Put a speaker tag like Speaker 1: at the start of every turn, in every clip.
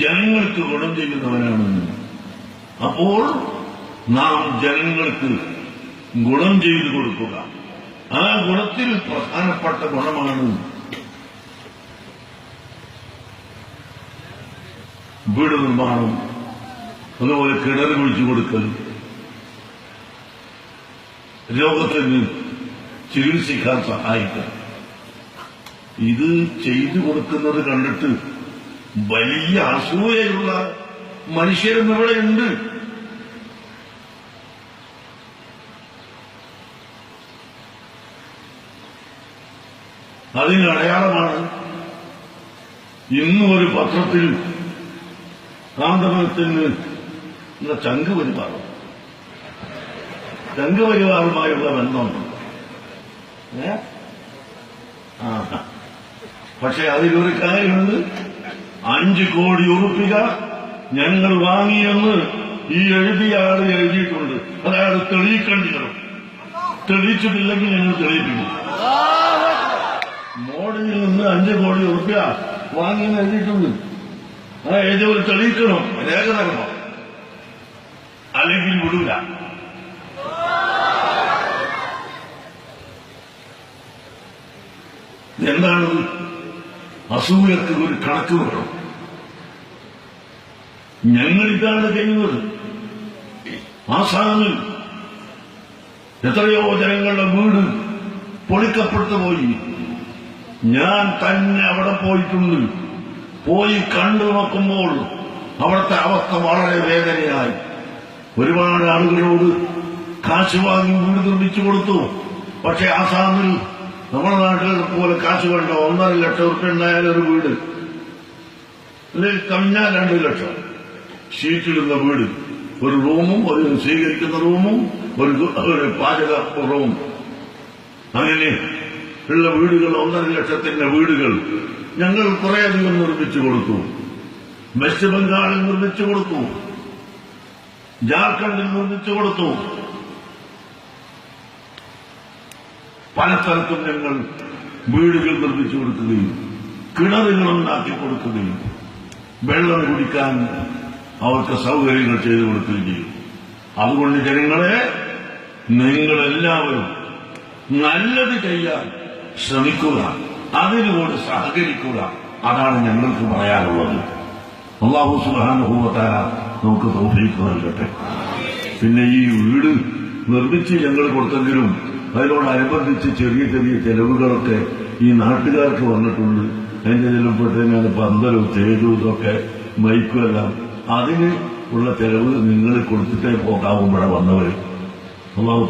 Speaker 1: ജനങ്ങൾക്ക് ഗുണം ചെയ്യുന്നവനാണ് അപ്പോൾ നാം ജനങ്ങൾക്ക് ഗുണം ചെയ്തു കൊടുക്കുക. ആ ഗുണത്തിൽ പ്രധാനപ്പെട്ട ഗുണമാണ് വീട് നിർമ്മാണം അതുപോലെ കിണർ കുഴിച്ചു കൊടുക്കൽ രോഗത്തിന് ചികിത്സിക്കാൻ സഹായിക്കുക ഇത് ചെയ്തു കൊടുക്കുന്നത് കണ്ടിട്ട് വലിയ അസൂയയുള്ള മനുഷ്യരും ഇവിടെ ഉണ്ട്. അതിന് അടയാളമാണ് ഇന്നും ഒരു പത്രത്തിൽ എന്ന ചങ്ക് പരിവാറും ചങ്ക് പരിവാറുമായുള്ള ബന്ധമുണ്ട് ആ പക്ഷെ അതിലൊരു കാര്യമുണ്ട്. അഞ്ച് കോടി ഉറുപ്പിക ഞങ്ങൾ വാങ്ങിയെന്ന് ഈ എഴുതിയ ആൾ എഴുതിയിട്ടുണ്ട്. അതായത് തെളിയിക്കേണ്ടിയാണ് തെളിയിച്ചിട്ടില്ലെങ്കിൽ ഞങ്ങൾ തെളിയിപ്പിക്കും. മോഡിയിൽ നിന്ന് അഞ്ച് കോടി ഉറുപ്പ്യ വാങ്ങിയെന്ന് എഴുതിയിട്ടുണ്ട്. ആ എഴുതിയവർ തെളിയിക്കണം. രേഖ തരണം. അല്ലെങ്കിൽ വിടൂല. എന്താണത് അസൂയക്ക് ഒരു കണക്ക് വേണം. ഞങ്ങളിതാണ് ചെയ്യുന്നത്. ആസാമിൽ എത്രയോ ജനങ്ങളുടെ വീട് പൊളിക്കപ്പെട്ടു പോയി. ഞാൻ തന്നെ അവിടെ പോയിട്ടുണ്ട്. പോയി കണ്ടു നോക്കുമ്പോൾ അവിടുത്തെ അവസ്ഥ വളരെ വേദനയായി. ഒരുപാട് ആളുകളോട് കാശ് വാങ്ങി വീട് നിർമ്മിച്ചു കൊടുത്തു. പക്ഷെ ആസാമിൽ നമ്മുടെ നാട്ടിൽ പോലെ കാശ് വേണ്ട. ഒന്നര ലക്ഷം ഉറുപ്പ്യ ഉണ്ടായാലും ഒരു വീട്. അല്ലെങ്കിൽ കവിഞ്ഞാൽ രണ്ട് ലക്ഷം. ഷീറ്റിടുന്ന വീട്. ഒരു റൂമും ഒരു സ്വീകരിക്കുന്ന റൂമും ഒരു ഒരു പാചക റൂം അങ്ങനെ ഉള്ള വീടുകൾ ഒന്നര ലക്ഷത്തിന്റെ വീടുകൾ ഞങ്ങൾ കുറേയധികം നിർമ്മിച്ചു കൊടുത്തു. വെസ്റ്റ് ബംഗാളിൽ നിർമ്മിച്ചു കൊടുത്തു. ജാർഖണ്ഡിൽ നിർമ്മിച്ചു കൊടുത്തു. പല സ്ഥലത്തും ഞങ്ങൾ വീടുകൾ നിർമ്മിച്ചു കൊടുക്കുകയും കിണറുകൾ ഉണ്ടാക്കി കൊടുക്കുകയും വെള്ളം കുടിക്കാൻ അവർക്ക് സൗകര്യങ്ങൾ ചെയ്തു കൊടുക്കുകയും ചെയ്യും. അതുകൊണ്ട് ജനങ്ങളെ നിങ്ങളെല്ലാവരും നല്ലത് ചെയ്യാൻ ശ്രമിക്കുക അതിനോട് സഹകരിക്കുക. അതാണ് ഞങ്ങൾക്ക് പറയാനുള്ളത്. അള്ളാഹു സുബാനുഭവത്താര നമുക്ക് സൗഭിക്കുക നൽകട്ടെ. പിന്നെ ഈ വീട് നിർമ്മിച്ച് ഞങ്ങൾ കൊടുത്തെങ്കിലും അതിനോടനുബന്ധിച്ച് ചെറിയ ചെറിയ ചെലവുകളൊക്കെ ഈ നാട്ടുകാർക്ക് വന്നിട്ടുണ്ട്. അതിന്റെ ചിലപ്പോഴത്തേനാണ് പന്തലും തേജും ഇതൊക്കെ മൈക്കും എല്ലാം അതിന് ഉള്ള ചെലവ് നിങ്ങൾ കൊടുത്തിട്ടേ പോകാവും ഇവിടെ വന്നവർ.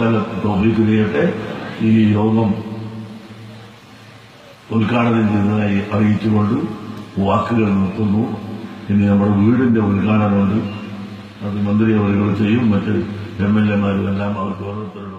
Speaker 1: താല തോഫീക്ക് ചെയ്യട്ടെ. ഈ യോഗം ഉദ്ഘാടനം ചെയ്തതായി അറിയിച്ചുകൊണ്ട് വാക്കുകൾ നിർത്തുന്നു. ഇനി നമ്മുടെ വീടിന്റെ ഉദ്ഘാടനമുണ്ട്. അത് മന്ത്രി അവരുകൾ ചെയ്യും. മറ്റ് എം എൽ എമാരും എല്ലാം അവർക്ക് ഓരോരുത്തരുടെ